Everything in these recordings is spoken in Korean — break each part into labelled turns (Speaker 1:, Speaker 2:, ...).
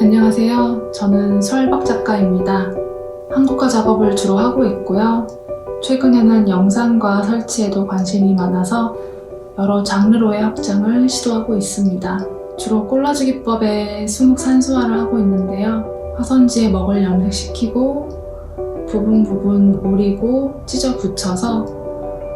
Speaker 1: 안녕하세요. 저는 설박 작가입니다. 한국화 작업을 주로 하고 있고요. 최근에는 영상과 설치에도 관심이 많아서 여러 장르로의 확장을 시도하고 있습니다. 주로 콜라주 기법의 수묵 산수화를 하고 있는데요. 화선지에 먹을 염색시키고 부분 부분 오리고 찢어 붙여서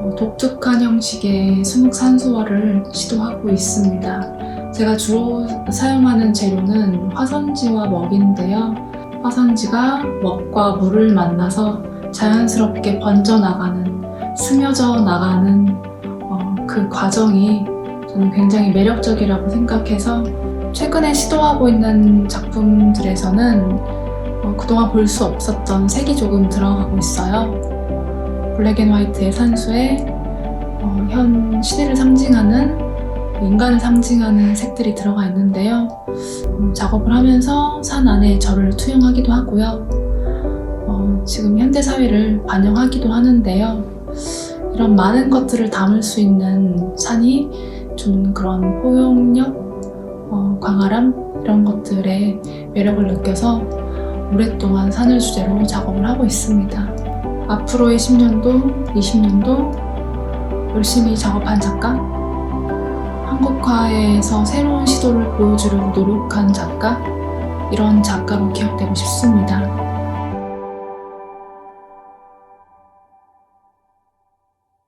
Speaker 1: 어, 독특한 형식의 수묵 산수화를 시도하고 있습니다. 제가 주로 사용하는 재료는 화선지와 먹인데요. 화선지가 먹과 물을 만나서 자연스럽게 번져나가는, 스며져 나가는 어, 그 과정이 저는 굉장히 매력적이라고 생각해서 최근에 시도하고 있는 작품들에서는 어, 그동안 볼 수 없었던 색이 조금 들어가고 있어요. 블랙 앤 화이트의 산수에 어, 현 시대를 상징하는 인간을 상징하는 색들이 들어가 있는데요. 음, 작업을 하면서 산 안에 저를 투영하기도 하고요. 어, 지금 현대 사회를 반영하기도 하는데요. 이런 많은 것들을 담을 수 있는 산이 주는 그런 포용력, 어, 광활함 이런 것들의 매력을 느껴서 오랫동안 산을 주제로 작업을 하고 있습니다. 앞으로의 10년도, 20년도 열심히 작업한 작가, 한국화에서 새로운 시도를 보여주려고 노력한 작가, 이런 작가로 기억되고 싶습니다.